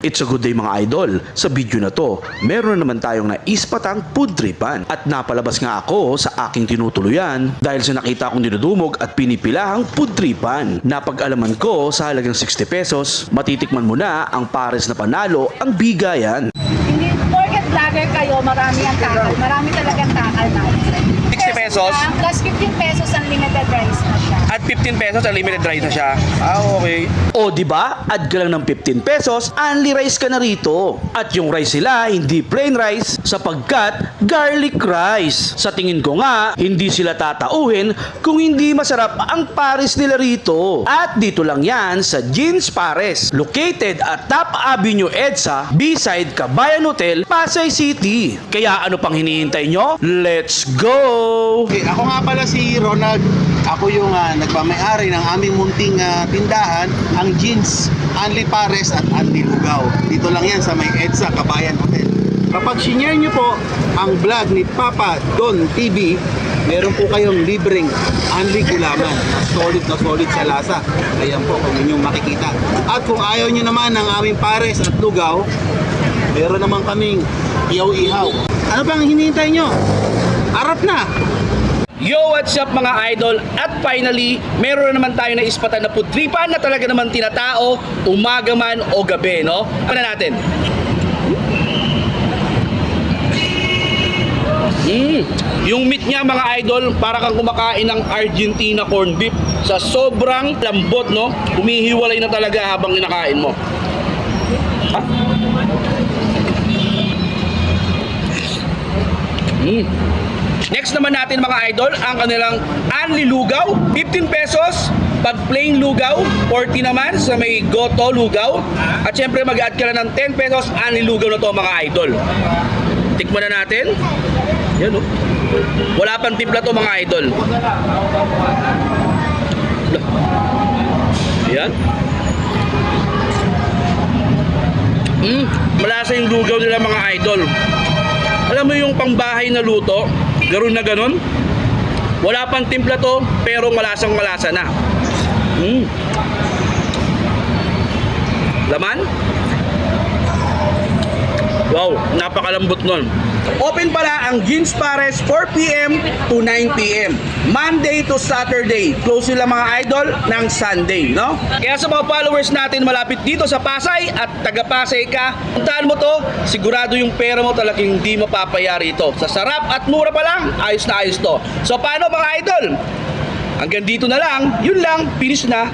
It's a good day mga idol. Sa video na to, meron na naman tayong naispatang food tripan. At napalabas nga ako sa aking tinutuluyan dahil sa nakita kong dinudumog at pinipilahang food tripan. Napag-alaman ko sa halagang 60 pesos, matitikman mo na ang pares na panalo ang bigayan. Hindi, porket vlogger kayo, marami ang takal. Marami talagang takal na. 60 pesos? Plus 15 pesos ang limited rice na siya. At 15 pesos, unlimited rice na siya. Ah, okay. O di ba? Add ka lang ng 15 pesos, only rice ka na rito. At yung rice nila, hindi plain rice sapagkat garlic rice. Sa tingin ko nga, hindi sila tatauhin kung hindi masarap ang pares nila rito. At dito lang yan sa Jeans Pares, located at Top Avenue EDSA, beside Kabayan Hotel, Pasay City. Kaya ano pang hinihintay nyo? Let's go! Okay, ako nga pala si Ronald. Ako yung ah, nagmamayari ng aming munting ah, tindahan, ang Jeans, Anli Pares at Anli Lugaw. Dito lang yan sa may EDSA, Kabayan Hotel. Kapag sinare nyo po ang vlog ni Papa Don TV, meron po kayong libreng Anli Gulaman. Solid na solid sa lasa. Ayan po kung inyong makikita. At kung ayaw nyo naman ng aming pares at lugaw, meron naman kaming ihaw-ihaw. Ano bang hinihintay nyo? Arap na! Yo, what's up mga idol? At finally, meron na naman tayo na ispatan na putripan na talaga naman tinatao, umaga man o gabi, no? Ano natin? Mm. Yung meat niya mga idol, para kang kumakain ng Argentina corned beef. Sa sobrang lambot, no? Umihiwalay na talaga habang kinakain mo. Ha? Mm. Next naman natin mga idol, ang kanilang Anli Lugaw, 15 pesos. Pag plain lugaw, 40 naman sa may goto lugaw. At syempre mag-add ka na ng 10 pesos Anli Lugaw na to mga idol. Tikman na natin. Yan oh. Wala pang timpla to mga idol. Yan. Mm, malasa yung lugaw nila mga idol. Alam mo yung pangbahay na luto, garon na ganon. Wala pang timpla to, pero malasang malasa na. Mm. Laman? Wow, napakalambot nun. Open pala ang Jeans Pares 4pm to 9pm. Monday to Saturday. Close sila mga idol ng Sunday, no? Kaya sa mga followers natin malapit dito sa Pasay at taga Pasay ka, puntahan mo to, sigurado yung pera mo talagang hindi mapapayari ito. Sa sarap at mura pa lang, ayos na ayos to. So paano mga idol? Hanggang dito na lang, yun lang, finish na.